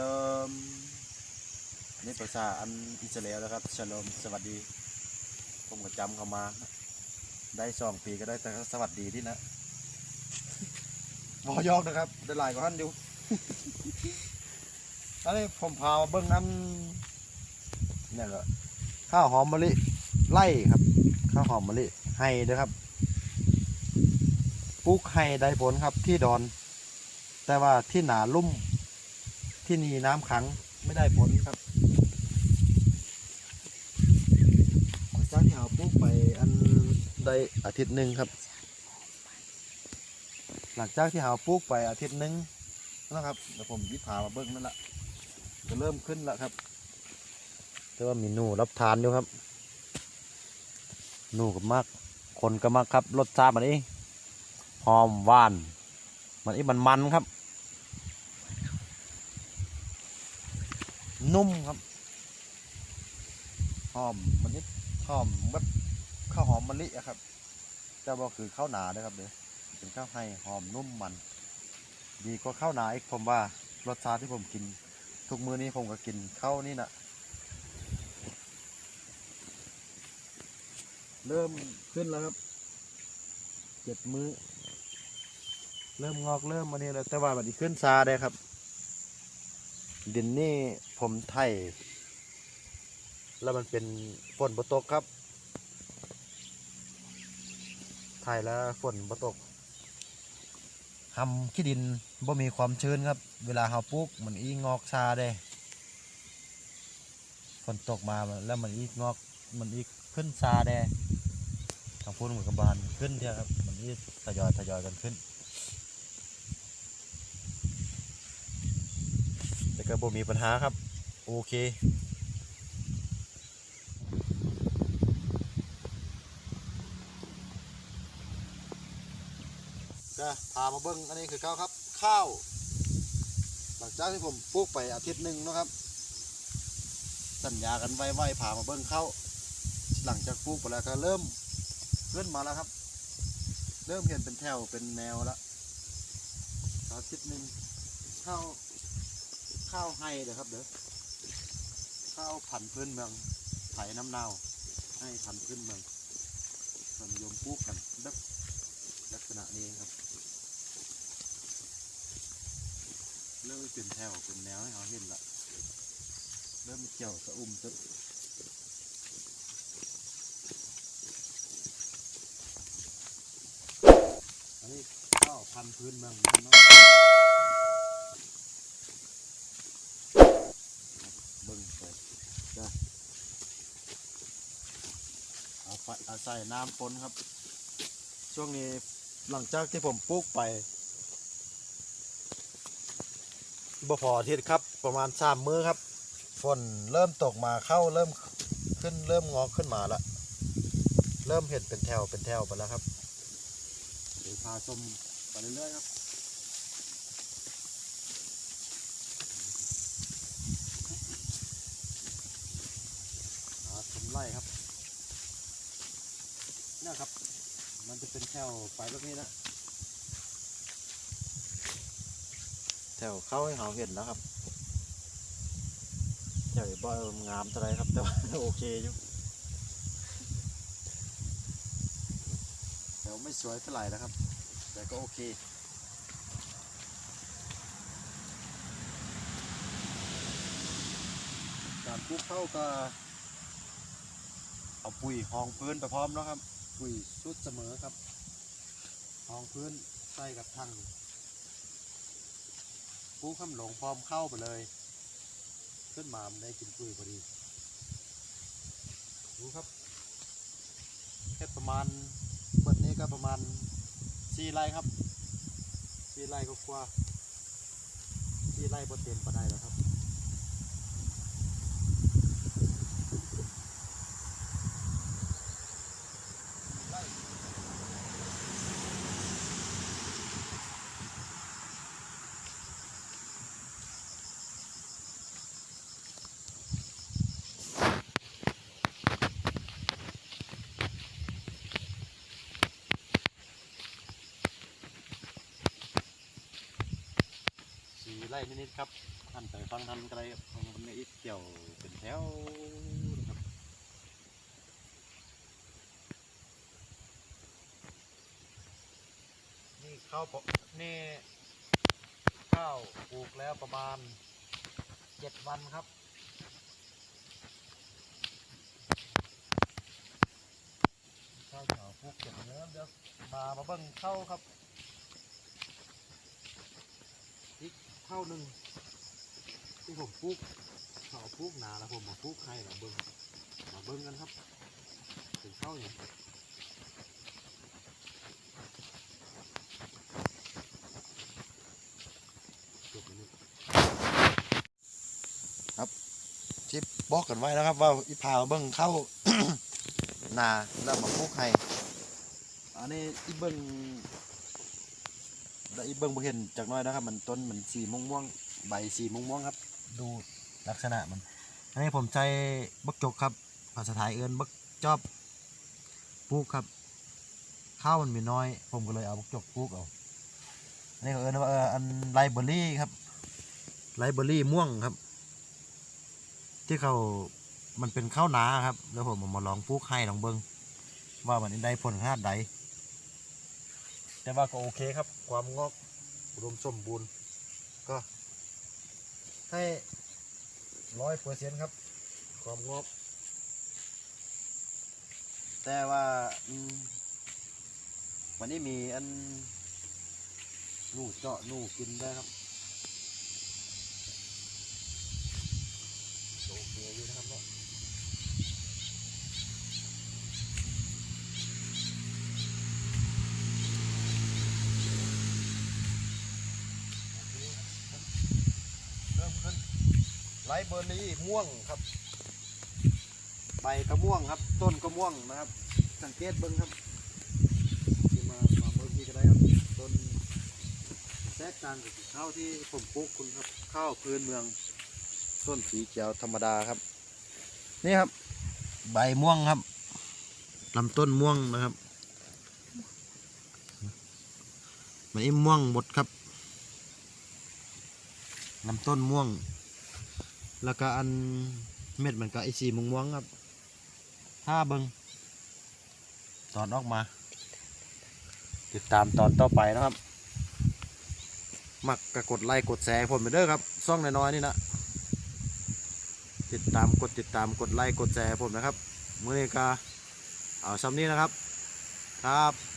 ลมอันนี้ภาษาอันอิสราเอลนะครับชโลมสวัสดี ผมก็จำเข้ามา ได้สองปีก็ได้แต่สวัสดีที่นะหมอยอกนะครับได้หลายกว่าท่านอยู่อันนี้ผมพามาเบิ้งน้ำเนี่ยก็ข้าวหอมมะลิไล่ครับข้าวหอมมะลิไฮด้วยครับปลูกไฮได้ผลครับที่ดอน แต่ว่าที่หนาลุ่ม ที่นี่น้ำขังไม่ได้ผลครับจากที่เราปลูกไปอันได้อาทิตย์หนึ่งครับ หลังจากที่เราปลูกไปอาทิตย์หนึ่งนะครับเดี๋ยวผมยิบพามาเบิ้งนั่นแหละจะเริ่มขึ้นแล้วครับแต่ว่ามีหนูรับทานอยู่ครับหนูกับมักคนก็มักครับรสชาติมันนี้หอมหวาน มันอีมันมันครับ นุ่มครับ หอมมันนี่หอมแบบข้าวหอมมะลิอะครับแต่ว่าคือข้าวหนานะครับเด้อเป็นข้าวให้หอมนุ่มมัน ดีกว่าข้าวหนาอีกผมว่ารสชาติที่ผมกิน ทุกมื้อนี้ผมก็กินข้าวนี่นะเริ่มขึ้นแล้วครับเจ็ดมื้อ เริ่มงอกเริ่มมานี่แล้วแต่ว่ามันดีขึ้นซาได้ครับ ดินนี่ผมไถแล้วมันเป็นฝนบตกครับไถแล้วฝนบตกทำขี้ดินบ่มีความชื้นครับ เวลาเราปลูกมันอีงอกซาได้ฝนตกมาแล้วมันอีงอกมันอีขึ้นซาได้ทางพูนเหมือนกับบานขึ้นเถอะครับ มันอีทยอยทยอยกันขึ้น แต่ ก็บ่มีปัญหาครับ โอเคก็พามาเบิ้งอันนี้คือข้าวครับ ข้าว หลังจากที่ผมปลูกไปอาทิตย์หนึ่งนะครับ สัญญากันไว้ไว้พามาเบิ้งข้าวหลังจากปลูกไปแล้วก็เริ่มขึ้นมาแล้วครับ เริ่มเห็นเป็นแถวเป็นแนวแล้วอาทิตย์หนึ่งข้าว ข้าวไฮเด้อครับเด้อข้าวพันพื้นเมืองไถน้ำนาวให้พันพื้นเมืองมันยมปลูกกันแบบลักษณะนี้ครับเริ่มเป็นแถวเป็นแนวให้เขาเห็นละเริ่มเกี่ยวสะอุ่มตึ๊บอันนี้ข้าวพันพื้นเมืองนกันเนาะ เบิ้งไปจ้ะเอาไฟเอาใส่น้ำปนครับ ช่วงนี้หลังจากที่ผมปลูกไปบ่พอทิตย์ครับประมาณสามมื้อครับ ฝนเริ่มตกมาเข้าเริ่มขึ้นเริ่มงอกขึ้นมาแล้วเริ่มเห็นเป็นแถวเป็นแถวไปแล้วครับเดี๋ยวพาชมไปเรื่อยๆครับชมไร่ครับ เนี่ยครับ มันจะเป็นแถวไปแบบนี้นะแถวเข้าให้เขาเห็นแล้วครับแถวบ่อยงามเท่าไรครับ แต่ว่าโอเคอยู่แถวไม่สวยเท่าไหร่นะครับ แต่ก็โอเคการปลูกเข้าก็เอาปุ๋ยหองพื้นไปพร้อมเนาะครับ ปุ๋ยสุดเสมอครับหองพื้นใส่กับถังปูข้ามหลงพร้อมเข้าไปเลย ขึ้นมามันได้กินปุ๋ยพอดีดูครับแค่ประมาณเปิดนี้ก็ประมาณสี่ไร่ครับสี่ไร่ก็กว่าสี่ไร่พอเต็มปะได้แล้วครับ ไร่นิดๆครับท่านไปฟังท่านก็ได้ครับของมันอีกเกี่ยวเป็นแถวนะครับนี่ข้าวปนี่ข้าวปลูกแล้วประมาณเจ็ดวันครับข้าวขาวปลูกเก็บเนื้อเดี๋ยวมามาเบิ่งเข้าครับ อีก เท่าหนึ่งที่ผมปลูกเขาปลูกนาแล้วผมมาปลูกให้มาเบิ่งมาเบิ่งกันครับถึงเข้าอย่างจบแล้วนี่ครับชิปบอกกันไว้นะครับ ว่าอีพามาเบิ่งเข้านาแล้วมาปลูกให้อันนี้อีเบิ่ง แล้วอีเบิ้งบ่เห็นจากน้อยนะครับ มันต้นมันสีม่วงม่วงๆใบสีม่วงม่วงๆครับ ดูลักษณะมัน อันนี้ผมใช้บักจกครับ ภาษาไทยเอิ้นบักจอบปลูกครับ ข้าวมันมีน้อย ผมก็เลยเอาบักจกปลูกเอา อันนี้เขาเอิ้นว่าเอออันไลเบอรี่ครับ ไลเบอรี่ม่วงครับ ที่เขามันเป็นข้าวนาครับ แล้วผมเอามาลองปลูกให้ลองเบิ้งว่ามันได้ผลขนาดใด แต่ว่าก็โอเคครับ ความงอกอุดมสมบูรณ์ ก็ให้ร้อยเปอร์เซ็นต์ครับ ความงอกแต่ว่าอืมวันนี้มีอันหนูเจาะหนูกินได้ครับโอเคอยู่นะครับเนาะ เริ่มขึ้น ไลเบอร์รี่ม่วงครับ ใบก็ม่วงครับ ต้นก็ม่วงนะครับ สังเกตเบิ้งครับที่มามาเบิ้งที่ก็ได้ครับต้นแทรกกางกับข้าวที่ผมปลูกคุณครับข้าวพื้นเมือง ต้นสีเขียวธรรมดาครับ นี่ครับ ใบม่วงครับลำต้นม่วงนะครับใบม่วงหมดครับลำต้นม่วง แล้วก็อันเม็ดมันก็ไอสีม่วงม่วงๆครับถ้าเบิงตอนออกมา ติดตามตอนต่อไปนะครับ มักกะกดไลค์กดแชร์ผมไปเด้อครับซ่องน้อยๆนี่นะติดตามกดติดตามกดไลค์กดแชร์ผมนะครับ มื่อนี้ก็เอาซ้ำนี้นะครับ ครับ